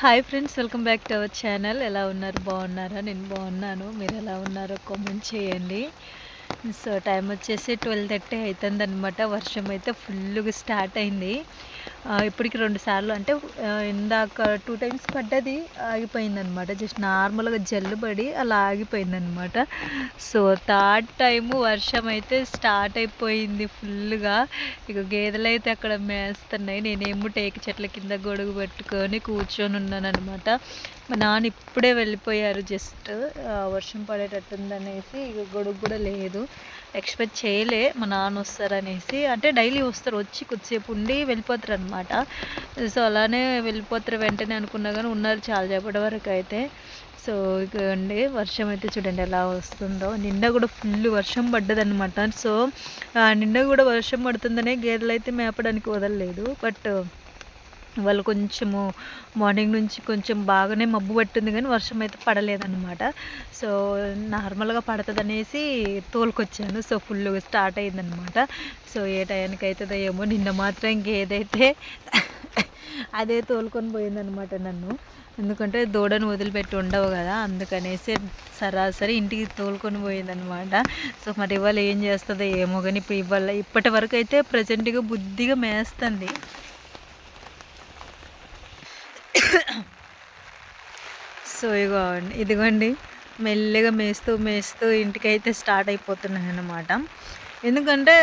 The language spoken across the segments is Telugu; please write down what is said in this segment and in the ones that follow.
Hi friends welcome back to our channel ఎలా ఉన్నారు? బాగున్నారా? నేను బాగున్నాను. మీరు ఎలా ఉన్నారో కామెంట్ చేయండి. సో టైం వచ్చేసి ట్వెల్వ్ థర్టీ అవుతుంది అనమాట వర్షం అయితే ఫుల్గా స్టార్ట్ అయింది. ఇప్పటికి రెండు సార్లు అంటే ఇందాక టూ టైమ్స్ పడ్డది ఆగిపోయింది అనమాట జస్ట్ నార్మల్గా జల్లు పడి అలా ఆగిపోయింది అనమాట సో థర్డ్ టైము వర్షం అయితే స్టార్ట్ అయిపోయింది ఫుల్గా ఇక గేదెలు అయితే అక్కడ మేస్తున్నాయి. నేనేమో టేక చెట్ల కింద గొడుగు పెట్టుకొని కూర్చొని ఉన్నాను అనమాట మా నాన్న ఇప్పుడే వెళ్ళిపోయారు జస్ట్ వర్షం పడేటట్టుందనేసి ఇక గొడుగు కూడా లేదు. ఎక్స్పెక్ట్ చేయలే మా నాన్న వస్తారనేసి. అంటే డైలీ వస్తారు వచ్చి కొద్దిసేపు ఉండి వెళ్ళిపోతారు అనమాట సో అలానే వెళ్ళిపోతారు వెంటనే అనుకున్నా కానీ ఉన్నారు చాలా సేపటి వరకు అయితే. సో ఇక అండి వర్షం అయితే చూడండి ఎలా వస్తుందో. నిండా కూడా ఫుల్ వర్షం పడ్డదనమాట సో ఆ నిండా కూడా వర్షం పడుతుందనే గేదెలు అయితే మేపడానికి వదలలేదు. బట్ వాళ్ళు కొంచెము మార్నింగ్ నుంచి కొంచెం బాగానే మబ్బు పట్టింది కానీ వర్షం అయితే పడలేదన్నమాట. సో నార్మల్గా పడుతుందనేసి తోలుకొచ్చాను. సో ఫుల్గా స్టార్ట్ అయిందనమాట సో ఏ టైంకి అవుతుందో ఏమో నిన్న మాత్రం ఇంకేదైతే అదే తోలుకొని పోయిందనమాట నన్ను. ఎందుకంటే దూడను వదిలిపెట్టి ఉండవు కదా అందుకనేసి సరాసరి ఇంటికి తోలుకొని పోయిందనమాట సో మరి ఇవాళ ఏం చేస్తుందో ఏమో కానీ ఇప్పుడు ఇవాళ ఇప్పటి వరకు అయితే ప్రజెంట్గా బుద్ధిగా మేస్తుంది. సో ఇగో ఇదిగోండి. మెల్లిగా మేస్తూ మేస్తూ ఇంటికైతే స్టార్ట్ అయిపోతున్నాయి అన్నమాట ఎందుకంటే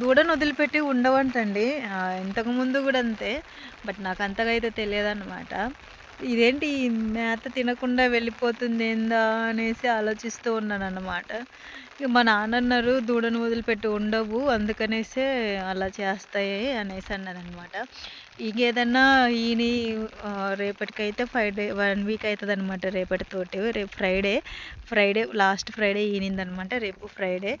దూడను వదిలిపెట్టి ఉండవంటండి. ఇంతకుముందు కూడా అంతే బట్ నాకు అంతగా అయితే తెలియదన్నమాట. ఇదేంటి ఈ మేత తినకుండా వెళ్ళిపోతుంది ఏందా అనేసి ఆలోచిస్తూ ఉన్నాను అన్నమాట ఇక మా నాన్న అన్నారు దూడను వదిలిపెట్టి ఉండవు అందుకనేసే అలా చేస్తాయి అనేసి అన్నారు అనమాట ఇంకేదన్నా ఈయన రేపటికైతే ఫైవ్ డే వన్ వీక్ అవుతుంది అనమాట రేపటితోటి. రేపు ఫ్రైడే ఫ్రైడే లాస్ట్ ఫ్రైడే ఈనిందనమాట రేపు ఫ్రైడే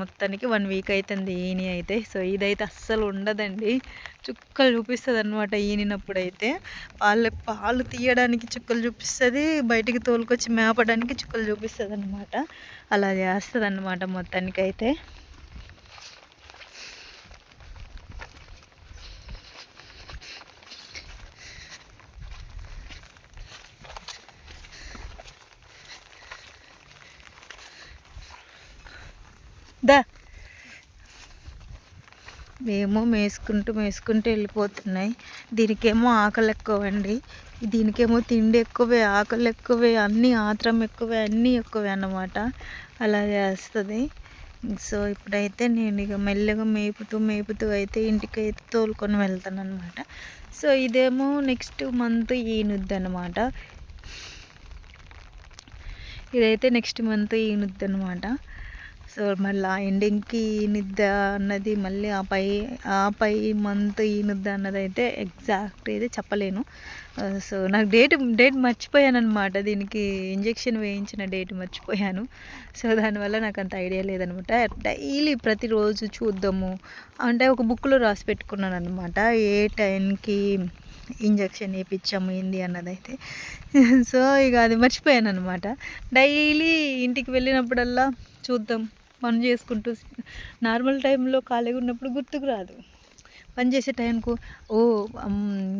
మొత్తానికి వన్ వీక్ అవుతుంది ఈని అయితే. సో ఇదైతే అస్సలు ఉండదండి. చుక్కలు చూపిస్తుంది అనమాట ఈనినప్పుడు అయితే పాలు పాలు తీయడానికి చుక్కలు చూపిస్తుంది బయటికి తోలుకొచ్చి మేపడానికి చుక్కలు చూపిస్తుంది అనమాట అలా చేస్తుంది అనమాట మొత్తానికి దా. మేము మేసుకుంటూ మేసుకుంటూ వెళ్ళిపోతున్నాయి. దీనికేమో ఆకలి ఎక్కువ అండి దీనికేమో తిండి ఎక్కువే ఆకలి ఎక్కువే అన్నీ ఆత్రం ఎక్కువే అన్నీ ఎక్కువే అన్నమాట. అలా చేస్తుంది. సో ఇప్పుడైతే నేను ఇక మెల్లగా మేపుతూ మేపుతూ అయితే ఇంటికి అయితే తోలుకొని వెళ్తాను అనమాట సో ఇదేమో నెక్స్ట్ మంత్ ఈనుద్ది అనమాట ఇదైతే నెక్స్ట్ మంత్ ఈనుద్ది అనమాట సో మళ్ళీ ఆ ఎండింగ్కి ఈనిద్ద అన్నది మళ్ళీ ఆ పై ఆ పై మంత్ ఈనుద్ద అన్నది అయితే ఎగ్జాక్ట్ అయితే చెప్పలేను. సో నాకు డేట్ డేట్ మర్చిపోయాను అనమాట దీనికి ఇంజెక్షన్ వేయించిన డేట్ మర్చిపోయాను. సో దానివల్ల నాకు అంత ఐడియా లేదనమాట డైలీ ప్రతిరోజు చూద్దాము. అంటే ఒక బుక్లో రాసి పెట్టుకున్నాను అనమాట ఏ టైంకి ఇంజక్షన్ వేయించాము ఏంది అన్నదైతే. సో ఇక అది మర్చిపోయాను అనమాట డైలీ ఇంటికి వెళ్ళినప్పుడల్లా చూద్దాం. పని చేసుకుంటూ నార్మల్ టైంలో ఖాళీగా ఉన్నప్పుడు గుర్తుకు రాదు. పని చేసే టైంకు ఓ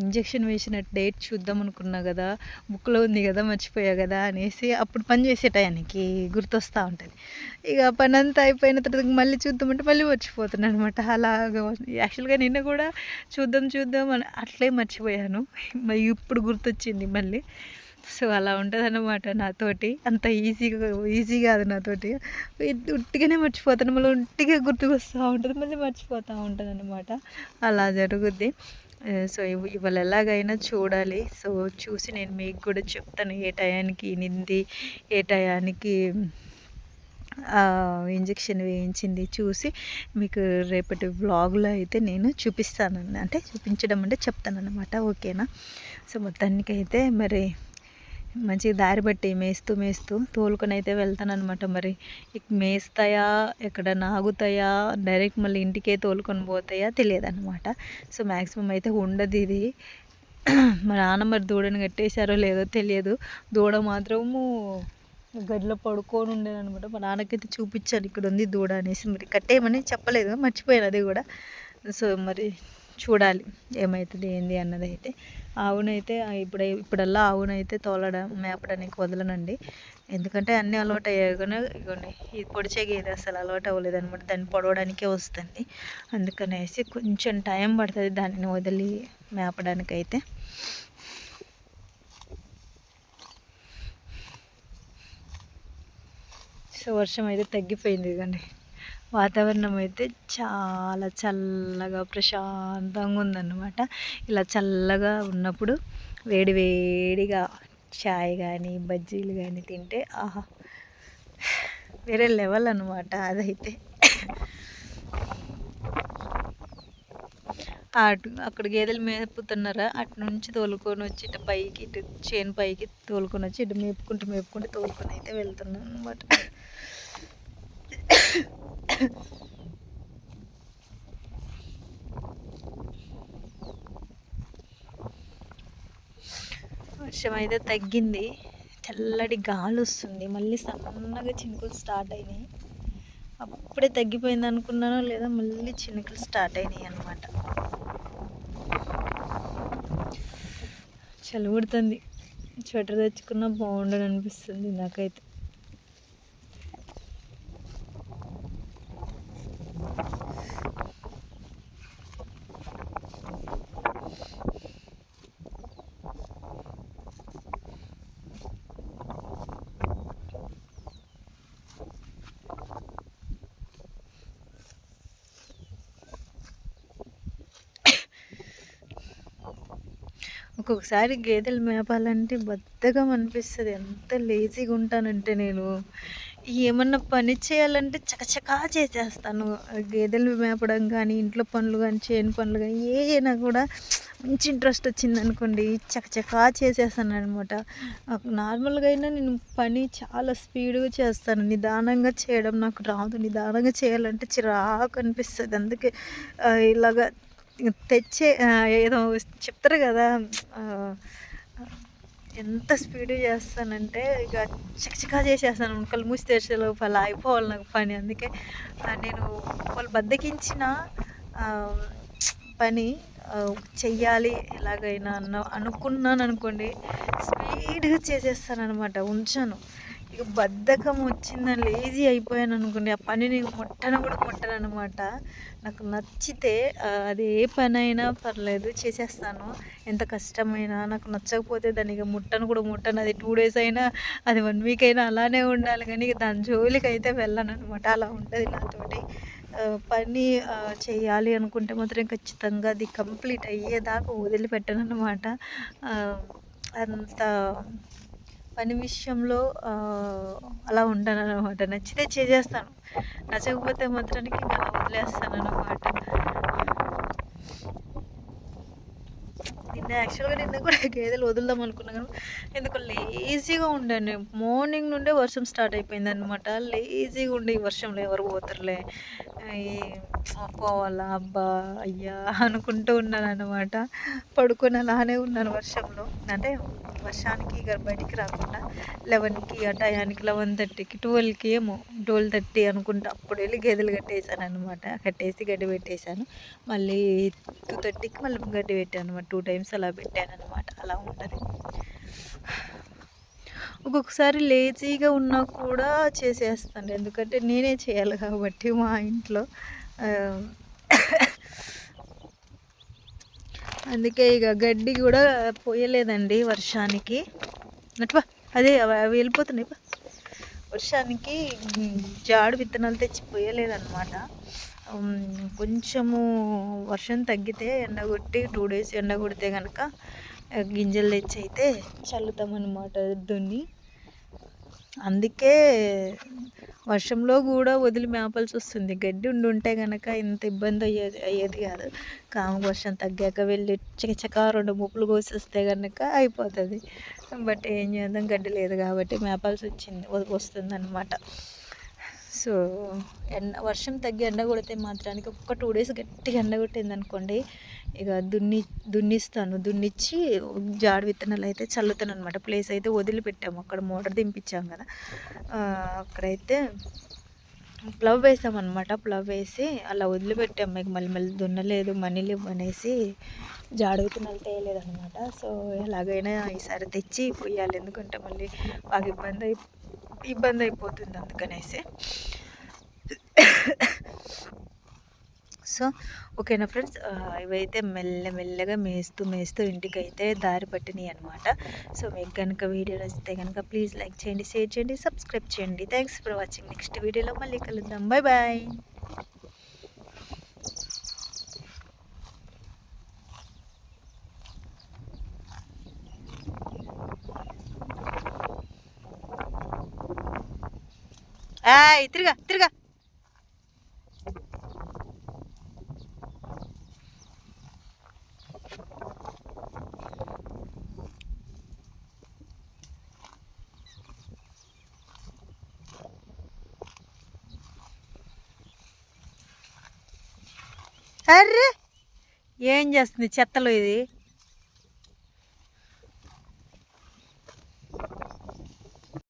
ఇంజెక్షన్ వేసిన డేట్ చూద్దాం అనుకున్నా కదా బుక్లో ఉంది కదా మర్చిపోయా కదా అనేసి అప్పుడు పని చేసే టైంకి గుర్తొస్తూ ఉంటుంది. ఇక పని అంతా అయిపోయిన తర్వాత మళ్ళీ చూద్దామంటే మళ్ళీ మర్చిపోతున్నాను అనమాట అలాగా యాక్చువల్గా నిన్న కూడా చూద్దాం చూద్దాం అని అట్లే మర్చిపోయాను. ఇప్పుడు గుర్తొచ్చింది మళ్ళీ. సో అలా ఉంటుందన్నమాట నాతోటి. అంత ఈజీగా ఈజీ కాదు నాతోటి. ఉట్టిగానే మర్చిపోతాను. మళ్ళీ ఉట్టిగా గుర్తుకొస్తూ ఉంటుంది. మళ్ళీ మర్చిపోతూ ఉంటుంది అనమాట అలా జరుగుద్ది. సో ఇవాళ ఎలాగైనా చూడాలి. సో చూసి నేను మీకు కూడా చెప్తాను ఏ టయానికి నింది ఏ టయానికి ఇంజెక్షన్ వేయించింది చూసి మీకు రేపటి వ్లాగ్లో అయితే నేను చూపిస్తాను అంటే చూపించడం అంటే చెప్తాను అనమాట ఓకేనా? సో మొత్తానికి అయితే మరి మంచి దారి బట్టి మేస్తూ మేస్తూ తోలుకొని అయితే వెళ్తాను అనమాట మరి మేస్తాయా? ఎక్కడ నాగుతాయా డైరెక్ట్ మళ్ళీ ఇంటికే తోలుకొని పోతాయా? తెలియదు అనమాట సో మ్యాక్సిమం అయితే ఉండదు ఇది. మా నాన్న మరి దూడని కట్టేశారో లేదో తెలియదు. దూడ మాత్రము గడిలో పడుకొని ఉండేది అనమాట మా నాన్నకైతే చూపించాను ఇక్కడ ఉంది దూడ అనేసి. మరి కట్టేయమని చెప్పలేదు మర్చిపోయాను అది కూడా. సో మరి చూడాలి ఏమవుతుంది ఏంది అన్నది అయితే ఆవునైతే ఇప్పుడు ఇప్పుడల్లా ఆవునైతే తోలడం మేపడానికి వదలనండి. ఎందుకంటే అన్నీ అలవాటు అయ్యాయి కానీ ఇగోండి ఇది పొడిచే గేదె అసలు అలవాటు అవ్వలేదు అనమాట దాన్ని పొడవడానికే వస్తుంది. అందుకనేసి కొంచెం టైం పడుతుంది దానిని వదిలి మేపడానికైతే. సో వర్షం అయితే తగ్గిపోయింది ఇదండి వాతావరణం అయితే చాలా చల్లగా ప్రశాంతంగా ఉందన్నమాట. ఇలా చల్లగా ఉన్నప్పుడు వేడి వేడిగా చాయ్ కానీ బజ్జీలు కానీ తింటే ఆహా వేరే లెవెల్ అనమాట అదైతే. అటు అక్కడ గేదెలు మేపుతున్నారా? అటు నుంచి తోలుకొని వచ్చి ఇటు పైకి ఇటు చేను పైకి తోలుకొని వచ్చి ఇటు మేపుకుంటూ మేపుకుంటూ తోలుకొని అయితే వెళ్తున్నాను అనమాట వర్షం అయితే తగ్గింది. చల్లటి గాలి వస్తుంది మళ్ళీ సన్నగా చినుకులు స్టార్ట్ అయినాయి. అప్పుడే తగ్గిపోయింది అనుకున్నానో లేదా మళ్ళీ చినుకులు స్టార్ట్ అయినాయి అనమాట చలి స్వెటర్ తెచ్చుకున్నా బాగుండని అనిపిస్తుంది నాకైతే. ఒక్కొక్కసారి గేదెలు మేపాలంటే బద్ధకం అనిపిస్తుంది. ఎంత లేజీగా ఉంటానంటే నేను. ఏమన్నా పని చేయాలంటే చకచకా చేసేస్తాను. గేదెలు మేపడం కానీ ఇంట్లో పనులు కానీ చేను పనులు కానీ ఏ అయినా కూడా మంచి ఇంట్రెస్ట్ వచ్చింది అనుకోండి చకచకా చేసేస్తాను అనమాట నార్మల్గా అయినా నేను పని చాలా స్పీడ్గా చేస్తాను. నిదానంగా చేయడం నాకు రాదు. నిదానంగా చేయాలంటే చిరాకు అనిపిస్తుంది. అందుకే ఇలాగ తెచ్చే ఏదో చెప్తారు కదా ఎంత స్పీడ్ చేస్తానంటే ఇక చకచకా చేసేస్తాను. ముక్కలు మూసి తెరిచే అయిపోవాలి నాకు పని. అందుకే నేను వాళ్ళు బద్దకించిన పని చెయ్యాలి ఎలాగైనా అన్న అనుకున్నాను అనుకోండి స్పీడ్గా చేసేస్తాను అనమాట ఉంచాను. ఇక బద్ధకం వచ్చిందని లేజీ అయిపోయాను అనుకోండి ఆ పని నేను ముట్టను కూడా ముట్టను అనమాట నాకు నచ్చితే అది ఏ పని అయినా పర్లేదు చేసేస్తాను. ఎంత కష్టమైనా నాకు నచ్చకపోతే దానికి ఇక ముట్టను కూడా ముట్టను. అది టూ డేస్ అయినా అది వన్ వీక్ అయినా అలానే ఉండాలి కానీ దాని జోలికి అయితే వెళ్ళను అనమాట అలా ఉంటుంది నాతోటి. పని చేయాలి అనుకుంటే మాత్రం ఖచ్చితంగా అది కంప్లీట్ అయ్యేదాకా వదిలిపెట్టను అనమాట అంత పని విషయంలో అలా ఉంటాను అనమాట నచ్చితే చేసేస్తాను. నచ్చకపోతే మాత్రానికి అలా వదిలేస్తాను అనమాట నిన్న యాక్చువల్గా నిన్న కూడా గేదెలు వదులుదాం అనుకున్నా కానీ ఎందుకు లేజీగా ఉండండి. మార్నింగ్ నుండే వర్షం స్టార్ట్ అయిపోయింది అనమాట లేజీగా ఉండే ఈ వర్షంలో ఎవరు పోతారులే. పోవాలా? అబ్బా అయ్యా అనుకుంటూ ఉన్నాను అనమాట పడుకొని అలానే ఉన్నాను వర్షంలో. అంటే వర్షానికి ఇక బయటికి రాకుండా లెవెన్కి ఆ టయానికి లెవెన్ థర్టీకి ట్వెల్వ్కి ఏమో ట్వెల్వ్ థర్టీ అనుకుంటా అప్పుడు వెళ్ళి గేదెలు కట్టేసాను అనమాట కట్టేసి గడ్డి పెట్టేశాను. మళ్ళీ టూ థర్టీకి మళ్ళీ గడ్డి పెట్టాను అనమాట టూ టైమ్స్ అలా పెట్టానమాట అనమాట అలా ఉంటుంది. ఒక్కొక్కసారి లేజీగా ఉన్నా కూడా చేసేస్తాను. ఎందుకంటే నేనే చేయాలి కాబట్టి మా ఇంట్లో. అందుకే ఇక గడ్డి కూడా పోయలేదండి వర్షానికి. నటువా అదే అవి వెళ్ళిపోతున్నాయి వర్షానికి జాడు విత్తనాలు తెచ్చి పోయలేదన్నమాట. కొంచెము వర్షం తగ్గితే ఎండ కొట్టి టూ డేస్ ఎండ కొడితే కనుక గింజలు తెచ్చి అయితే చల్లుతామన్నమాట దున్ని. అందుకే వర్షంలో కూడా వదిలి మేపాల్సి వస్తుంది. గడ్డి ఉండి ఉంటే కనుక ఇంత ఇబ్బంది అయ్యేది అయ్యేది కాదు. కాము వర్షం తగ్గాక వెళ్ళి చకచక రెండు ముప్పులు కోసేస్తే కనుక అయిపోతుంది. బట్ ఏం చేద్దాం గడ్డి లేదు కాబట్టి మేపాల్సి వచ్చింది వస్తుంది అనమాట సో ఎండ వర్షం తగ్గి ఎండ కొడితే మాత్రానికి ఒక్క టూ డేస్ గట్టిగా ఎండ కొట్టింది అనుకోండి ఇక దున్ని దున్నిస్తాను. దున్నిచ్చి జాడి విత్తనాలు అయితే చల్లుతాను అనమాట ప్లేస్ అయితే వదిలిపెట్టాము. అక్కడ మోటార్ దింపించాం కదా. అక్కడైతే ప్లవ్ వేసామన్నమాట. ప్లవ్ వేసి అలా వదిలిపెట్టాం మీకు మళ్ళీ మళ్ళీ దున్నలేదు మనీ ఇవ్వనేసి అనేసి జాడుగుతున్నలు తేయలేదు అనమాట సో ఎలాగైనా ఈసారి తెచ్చి పోయాలి ఎందుకంటే మళ్ళీ బాగా ఇబ్బంది అయి ఇబ్బంది అయిపోతుంది అందుకనేసి. సో ఓకేనా ఫ్రెండ్స్? ఇవైతే మెల్ల మెల్లగా మేస్తూ మేస్తూ ఇంటికి అయితే దారి పట్టినాయి అనమాట సో మీకు కనుక వీడియో నచ్చితే కనుక ప్లీజ్ లైక్ చేయండి షేర్ చేయండి సబ్స్క్రైబ్ చేయండి. Thanks for watching. నెక్స్ట్ వీడియోలో మళ్ళీ కలుద్దాం. Bye bye. ఏయ్ తిరుగా తిరుగా. అర్రే ఏం చేస్తుంది చెత్తలో ఇది?